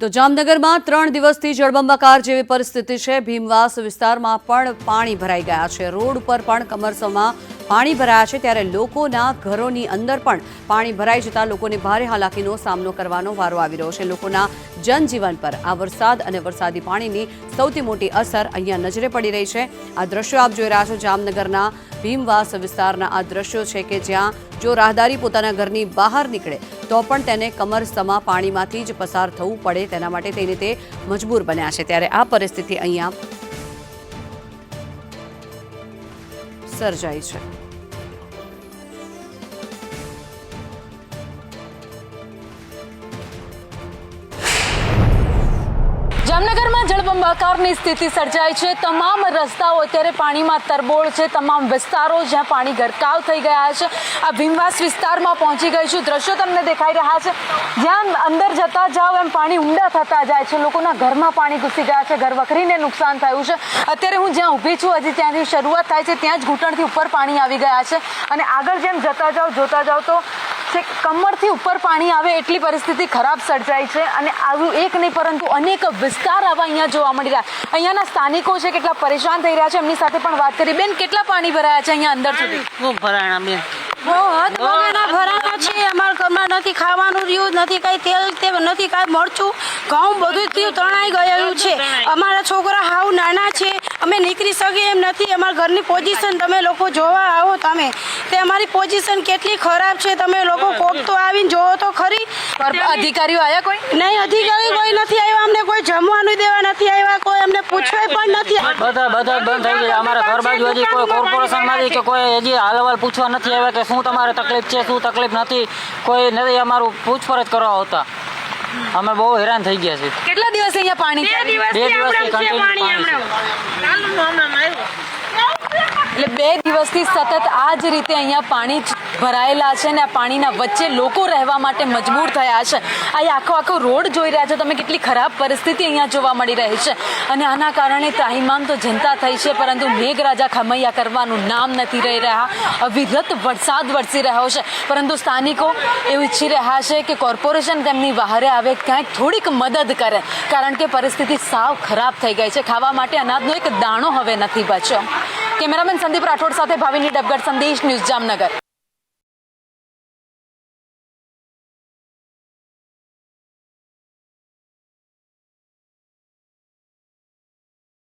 તો જામનગરમાં ત્રણ દિવસથી જળબંબાકાર જેવી પરિસ્થિતિ છે. ભીમવાસ વિસ્તારમાં પણ પાણી ભરાઈ ગયા છે. રોડ ઉપર પણ કમરસમાં પાણી ભરાયા છે. ત્યારે લોકોના ઘરોની અંદર પણ પાણી ભરાઈ જતા લોકોને ભારે હાલાકીનો સામનો કરવાનો વારો આવી રહ્યો છે. લોકોના જનજીવન પર આ વરસાદ અને વરસાદી પાણીની સૌથી મોટી અસર અહીંયા નજરે પડી રહી છે. આ દ્રશ્યો આપ જોઈ રહ્યા છો જામનગરના ભીમવાસ વિસ્તારના આ દ્રશ્યો છે કે જ્યાં જો રાહદારી પોતાના ઘરની બહાર નીકળે, તો પણ તેને કમરસમાં પાણીમાંથી જ પસાર થવું પડે તેના માટે તેને તે મજબૂર બન્યા છે. ત્યારે આ પરિસ્થિતિ અહીંયા સર્જાઈ છે. જામનગરમાં જળબંબાકારની સ્થિતિ સર્જાઈ છે. તમામ રસ્તાઓ અત્યારે પાણીમાં તરબોળ છે. તમામ વિસ્તારો જ્યાં પાણી ગરકાવ થઈ ગયા છે. આ ભીમવાસ વિસ્તારમાં પહોંચી ગઈ છું. દ્રશ્યો તમને દેખાઈ રહ્યા છે. જ્યાં અંદર જતા જાઓ એમ પાણી ઊંડા થતા જાય છે. લોકોના ઘરમાં પાણી ઘૂસી ગયા છે. ઘર વખરીને નુકસાન થયું છે. અત્યારે હું જ્યાં ઊભી છું, હજી ત્યાંથી શરૂઆત થાય છે. ત્યાં જ ઘૂંટણથી ઉપર પાણી આવી ગયા છે. અને આગળ જેમ જતા જાઓ જોતા જાઓ તો છે કમરથી ઉપર પાણી આવે એટલી પરિસ્થિતિ ખરાબ સર્જાય છે અને આવું એક નહીં પરંતુ અનેક વિસ્તાર આવા અહીંયા જોવા મળી રહ્યા. અહીંયાના સ્થાનિકો છે કેટલા પરેશાન થઈ રહ્યા છે એમની સાથે પણ વાત કરી. બેન કેટલા પાણી ભરાયા છે અહીંયા અંદર સુધી? ભરાણા બેન? બહુ હદ વગરના ભરાણા છે. અમારા ઘરમાં નથી ખાવાનું રહ્યું નથી કઈ તેલ તે નથી કાંઈ મરચું ઘઉં બધું જ તણાઈ ગયેલું છે. અમારા છોકરા હાવ નાના છે. અમે નીકળી શકીએ એમ નથી. અમારા ઘરની પોઝિશન તમે લોકો જોવા આવો તમે. તે અમારી પોઝિશન કેટલી ખરાબ છે. તમે લોકો કોક તો આવીને જોવો તો ખરી. અધિકારીઓ આવ્યા કોઈ? નહીં અધિકારી કોઈ નથી આવ્યા. અમને કોઈ જમવાનું દેવા નથી આવ્યા. કોઈ અમને પૂછવાય પણ નથી બધા બધા બંધ થઈ ગયા. અમારા ઘર બાજુ હજી કોઈ કોર્પોરેશનમાંથી કે કોઈ હજી હાલવાલ પૂછવા નથી આવ્યા કે શું તમારે તકલીફ છે શું તકલીફ નથી. કોઈ નથી અમારું પૂછપરછ કરવા આવતા. અમે બહુ હેરાન થઈ ગયા છીએ. કેટલા દિવસ અહીંયા પાણી છે? બે દિવસથી પાણી એટલે બે દિવસથી સતત આ જ રીતે અહીંયા પાણી જ ભરાયેલા છે ને આ પાણીના વચ્ચે લોકો રહેવા માટે મજબૂર થયા છે. આ આખો આખો રોડ જોઈ રહ્યા છો તમે, કેટલી ખરાબ પરિસ્થિતિ અહીંયા જોવા મળી રહી છે. અને આના કારણે ત્રાહિમામ તો જનતા થઈ છે, પરંતુ મેઘરાજા ખમૈયા કરવાનું નામ નથી રહી રહ્યા. અવિરત વરસાદ વરસી રહ્યો છે. પરંતુ સ્થાનિકો એવું ઈચ્છી રહ્યા છે કે કોર્પોરેશન તેમની વહારે આવે, ક્યાંક થોડીક મદદ કરે, કારણ કે પરિસ્થિતિ સાવ ખરાબ થઈ ગઈ છે. ખાવા માટે અનાજનો એક દાણો હવે નથી બચ્યો. કેમેરામેન સંદીપ રાઠોડ સાથે ભાવિની ડબગર સંદેશ ન્યૂઝ જામનગર.